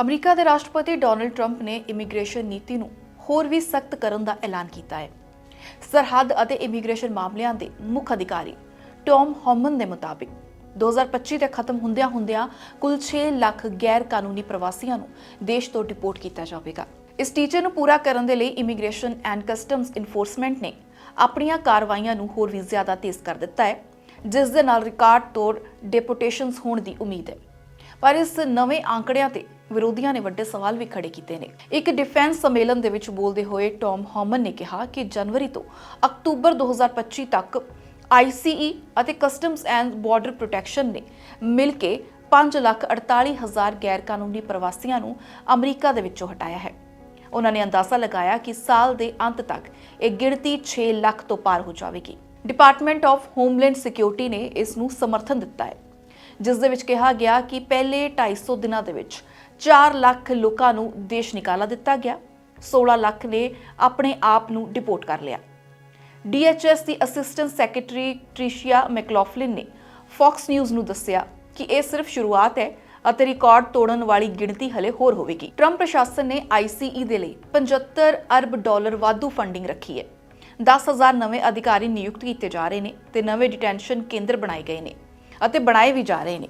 America ਦੇ ਰਾਸ਼ਟਰਪਤੀ Donald Trump ਨੇ ਇਮੀਗ੍ਰੇਸ਼ਨ ਨੀਤੀ ਨੂੰ ਹੋਰ ਵੀ ਸਖਤ ਕਰਨ ਦਾ ਐਲਾਨ ਕੀਤਾ ਹੈ। ਸਰਹੱਦ ਅਤੇ ਇਮੀਗ੍ਰੇਸ਼ਨ ਮਾਮਲਿਆਂ ਦੇ ਮੁੱਖ ਅਧਿਕਾਰੀ ਟੌਮ ਹੌਮਨ ਦੇ ਮੁਤਾਬਿਕ 2025 ਦੇ ਖਤਮ ਹੁੰਦਿਆਂ ਹੁੰਦਿਆਂ ਕੁੱਲ 6 ਲੱਖ ਗੈਰ ਕਾਨੂੰਨੀ ਪ੍ਰਵਾਸੀਆਂ ਨੂੰ ਦੇਸ਼ ਤੋਂ ਡਿਪੋਰਟ ਕੀਤਾ ਜਾਵੇਗਾ। ਇਸ ਟੀਚੇ ਨੂੰ ਪੂਰਾ ਕਰਨ ਦੇ ਲਈ ਇਮੀਗ੍ਰੇਸ਼ਨ ਐਂਡ ਕਸਟਮਸ ਇਨਫੋਰਸਮੈਂਟ ਨੇ ਆਪਣੀਆਂ ਕਾਰਵਾਈਆਂ ਨੂੰ ਹੋਰ ਵੀ ਜ਼ਿਆਦਾ ਤੇਜ਼ ਕਰ ਦਿੱਤਾ ਹੈ, ਜਿਸ ਦੇ ਨਾਲ ਰਿਕਾਰਡ ਤੋੜ ਡਿਪੋਰਟੇਸ਼ਨਸ ਹੋਣ ਦੀ ਉਮੀਦ ਹੈ। ਪਰ ਇਸ ਨਵੇਂ ਆંકੜਿਆਂ ਤੇ ਵਿਰੋਧੀਆਂ ਨੇ ਵੱਡੇ ਸਵਾਲ ਵੀ ਖੜੇ ਕੀਤੇ ਨੇ। ਇੱਕ ਡਿਫੈਂਸ ਸੰਮੇਲਨ ਦੇ ਵਿੱਚ ਬੋਲਦੇ ਹੋਏ ਟੌਮ ਹੌਮਨ ਨੇ ਕਿਹਾ ਕਿ ਜਨਵਰੀ ਤੋਂ ਅਕਤੂਬਰ 2025 ਤੱਕ ਆਈਸੀਈ ਅਤੇ ਕਸਟਮਸ ਐਂਡ ਬਾਰਡਰ ਪ੍ਰੋਟੈਕਸ਼ਨ ਨੇ ਮਿਲ ਕੇ 548000 ਗੈਰ ਕਾਨੂੰਨੀ ਪ੍ਰਵਾਸੀਆਂ ਨੂੰ ਅਮਰੀਕਾ ਦੇ ਵਿੱਚੋਂ ਹਟਾਇਆ ਹੈ। ਉਹਨਾਂ ਨੇ ਅੰਦਾਜ਼ਾ ਲਗਾਇਆ ਕਿ ਸਾਲ ਦੇ ਅੰਤ ਤੱਕ ਇਹ ਗਿਣਤੀ 6 ਲੱਖ ਤੋਂ ਪਾਰ ਹੋ ਜਾਵੇਗੀ। ਡਿਪਾਰਟਮੈਂਟ ਆਫ ਹੋਮਲੈਂਡ ਸਿਕਿਉਰਿਟੀ ਨੇ ਇਸ ਨੂੰ ਸਮਰਥਨ ਦਿੱਤਾ ਹੈ, ਜਿਸ ਦੇ ਵਿੱਚ ਕਿਹਾ ਗਿਆ ਕਿ ਪਹਿਲੇ 250 ਦਿਨਾਂ ਦੇ ਵਿੱਚ 4 ਲੱਖ ਲੋਕਾਂ ਨੂੰ ਦੇਸ਼ ਨਿਕਾਲਾ ਦਿੱਤਾ ਗਿਆ। 16 ਲੱਖ ਨੇ ਆਪਣੇ ਆਪ ਨੂੰ ਡਿਪੋਰਟ ਕਰ ਲਿਆ। ਡੀਐਚਐਸ ਦੀ ਅਸਿਸਟੈਂਟ ਸੈਕਟਰੀ ਟ੍ਰਿਸ਼ੀਆ ਮੈਕਲੌਫਲਿਨ ਨੇ ਫੌਕਸ ਨਿਊਜ਼ ਨੂੰ ਦੱਸਿਆ ਕਿ ਇਹ ਸਿਰਫ ਸ਼ੁਰੂਆਤ ਹੈ ਅਤੇ ਰਿਕਾਰਡ ਤੋੜਨ ਵਾਲੀ ਗਿਣਤੀ ਹਲੇ ਹੋਰ ਹੋਵੇਗੀ। ਟਰੰਪ ਪ੍ਰਸ਼ਾਸਨ ਨੇ ਆਈਸੀਈ ਦੇ ਲਈ 75 ਅਰਬ ਡਾਲਰ ਵਾਧੂ ਫੰਡਿੰਗ ਰੱਖੀ ਹੈ। 10000 ਨਵੇਂ ਅਧਿਕਾਰੀ ਨਿਯੁਕਤ ਕੀਤੇ ਜਾ ਰਹੇ ਨੇ ਤੇ ਨਵੇਂ ਡਿਟੈਂਸ਼ਨ ਕੇਂਦਰ ਬਣਾਏ ਗਏ ਨੇ ਅਤੇ ਬਣਾਏ ਵੀ ਜਾ ਰਹੇ ਨੇ।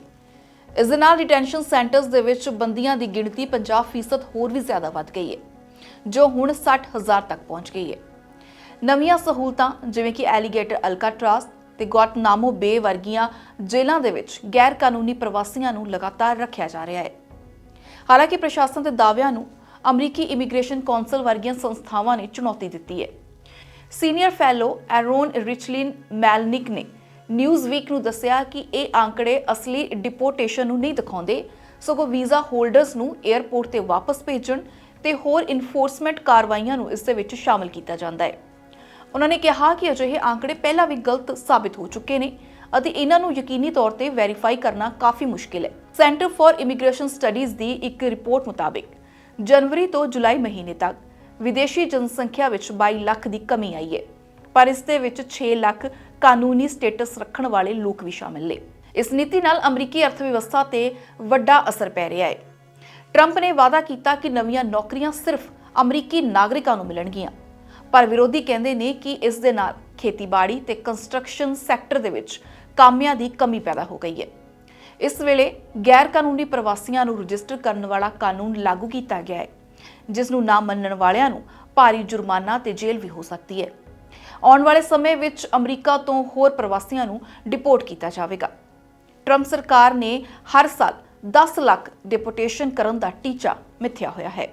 ਇਸ ਦੇ ਨਾਲ ਡਿਟੈਂਸ਼ਨ ਸੈਂਟਰਸ ਦੇ ਵਿੱਚ ਬੰਦੀਆਂ ਦੀ ਗਿਣਤੀ 50% ਹੋਰ ਵੀ ਜ਼ਿਆਦਾ ਵੱਧ ਗਈ ਹੈ, ਜੋ ਹੁਣ 60000 ਤੱਕ ਪਹੁੰਚ ਗਈ ਹੈ। ਨਵੀਆਂ ਸਹੂਲਤਾਂ ਜਿਵੇਂ ਕਿ ਐਲੀਗੇਟਰ ਅਲਕਾਟਰਾਸ ਤੇ ਗੁਆਟਨਾਮੋ ਬੇ ਵਰਗੀਆਂ ਜੇਲ੍ਹਾਂ ਦੇ ਵਿੱਚ ਗੈਰ ਕਾਨੂੰਨੀ ਪ੍ਰਵਾਸੀਆਂ ਨੂੰ ਲਗਾਤਾਰ ਰੱਖਿਆ ਜਾ ਰਿਹਾ ਹੈ। ਹਾਲਾਂਕਿ ਪ੍ਰਸ਼ਾਸਨ ਦੇ ਦਾਅਵਿਆਂ ਨੂੰ ਅਮਰੀਕੀ ਇਮੀਗ੍ਰੇਸ਼ਨ ਕੌਂਸਲ ਵਰਗੀਆਂ ਸੰਸਥਾਵਾਂ ਨੇ ਚੁਣੌਤੀ ਦਿੱਤੀ ਹੈ। ਸੀਨੀਅਰ ਫੈਲੋ ਐਰੋਨ ਰਿਚਲਿਨ ਮੈਲਨਿਕ ਨੇ ਨਿਊਜ਼ ਵੀਕ ਨੂੰ ਦੱਸਿਆ ਕਿ ਇਹ ਅੰਕੜੇ ਅਸਲੀ ਡਿਪੋਰਟੇਸ਼ਨ ਨੂੰ ਨਹੀਂ ਦਿਖਾਉਂਦੇ। ਸਗੋਂ ਵੀਜ਼ਾ ਹੋਲਡਰਸ ਨੂੰ 에ਅਰਪੋਰਟ ਤੇ ਵਾਪਸ ਭੇਜਣ ਤੇ ਹੋਰ ਇਨਫੋਰਸਮੈਂਟ ਕਾਰਵਾਈਆਂ ਨੂੰ ਇਸ ਦੇ ਵਿੱਚ ਸ਼ਾਮਲ ਕੀਤਾ ਜਾਂਦਾ ਹੈ। ਉਹਨਾਂ ਨੇ ਕਿਹਾ ਕਿ ਅਜਿਹੇ ਅੰਕੜੇ ਪਹਿਲਾਂ ਵੀ ਗਲਤ ਸਾਬਿਤ ਹੋ ਚੁੱਕੇ ਨੇ ਅਤੇ ਇਹਨਾਂ ਨੂੰ ਯਕੀਨੀ ਤੌਰ ਤੇ ਵੈਰੀਫਾਈ ਕਰਨਾ ਕਾਫੀ ਮੁਸ਼ਕਿਲ ਹੈ। ਸੈਂਟਰ ਫਾਰ ਇਮੀਗ੍ਰੇਸ਼ਨ ਸਟੱਡੀਜ਼ ਦੀ ਇੱਕ ਰਿਪੋਰਟ ਮੁਤਾਬਕ, ਜਨਵਰੀ ਤੋਂ ਜੁਲਾਈ ਮਹੀਨੇ ਤੱਕ ਵਿਦੇਸ਼ੀ ਜਨਸੰਖਿਆ ਵਿੱਚ 22 ਲੱਖ ਦੀ ਕਮੀ ਆਈ ਹੈ। ਪਰ ਇਸ ਦੇ ਵਿੱਚ 6 ਲੱਖ ਕਾਨੂੰਨੀ ਸਟੇਟਸ ਰੱਖਣ ਵਾਲੇ ਲੋਕ ਵੀ ਸ਼ਾਮਿਲ ਨੇ। ਇਸ ਨੀਤੀ ਨਾਲ ਅਮਰੀਕੀ ਅਰਥਵਿਵਸਥਾ ਤੇ ਵੱਡਾ ਅਸਰ ਪੈ ਰਿਹਾ ਹੈ। ਟਰੰਪ ਨੇ ਵਾਅਦਾ ਕੀਤਾ ਕਿ ਨਵੀਆਂ ਨੌਕਰੀਆਂ ਸਿਰਫ ਅਮਰੀਕੀ ਨਾਗਰਿਕਾਂ ਨੂੰ ਮਿਲਣਗੀਆਂ। ਪਰ ਵਿਰੋਧੀ ਕਹਿੰਦੇ ਨੇ ਕਿ ਇਸ ਦੇ ਨਾਲ ਖੇਤੀਬਾੜੀ ਤੇ ਕੰਸਟਰਕਸ਼ਨ ਸੈਕਟਰ ਦੇ ਵਿੱਚ ਕਾਮਿਆਂ ਦੀ ਕਮੀ ਪੈਦਾ ਹੋ ਗਈ ਹੈ। ਇਸ ਵੇਲੇ ਗੈਰ ਕਾਨੂੰਨੀ ਪ੍ਰਵਾਸੀਆਂ ਨੂੰ ਰਜਿਸਟਰ ਕਰਨ ਵਾਲਾ ਕਾਨੂੰਨ ਲਾਗੂ ਕੀਤਾ ਗਿਆ ਹੈ, ਜਿਸ ਨੂੰ ਨਾ ਮੰਨਣ ਵਾਲਿਆਂ ਨੂੰ ਭਾਰੀ ਜੁਰਮਾਨਾ ਤੇ ਜੇਲ੍ਹ ਵੀ ਹੋ ਸਕਦੀ ਹੈ। ਆਉਣ ਵਾਲੇ ਸਮੇਂ ਵਿੱਚ ਅਮਰੀਕਾ ਤੋਂ ਹੋਰ ਪ੍ਰਵਾਸੀਆਂ ਨੂੰ ਡਿਪੋਰਟ ਕੀਤਾ ਜਾਵੇਗਾ। ਟਰੰਪ ਸਰਕਾਰ ਨੇ ਹਰ ਸਾਲ 10 ਲੱਖ ਡਿਪੋਰਟੇਸ਼ਨ ਕਰਨ ਦਾ ਟੀਚਾ ਮਿੱਥਿਆ ਹੋਇਆ ਹੈ।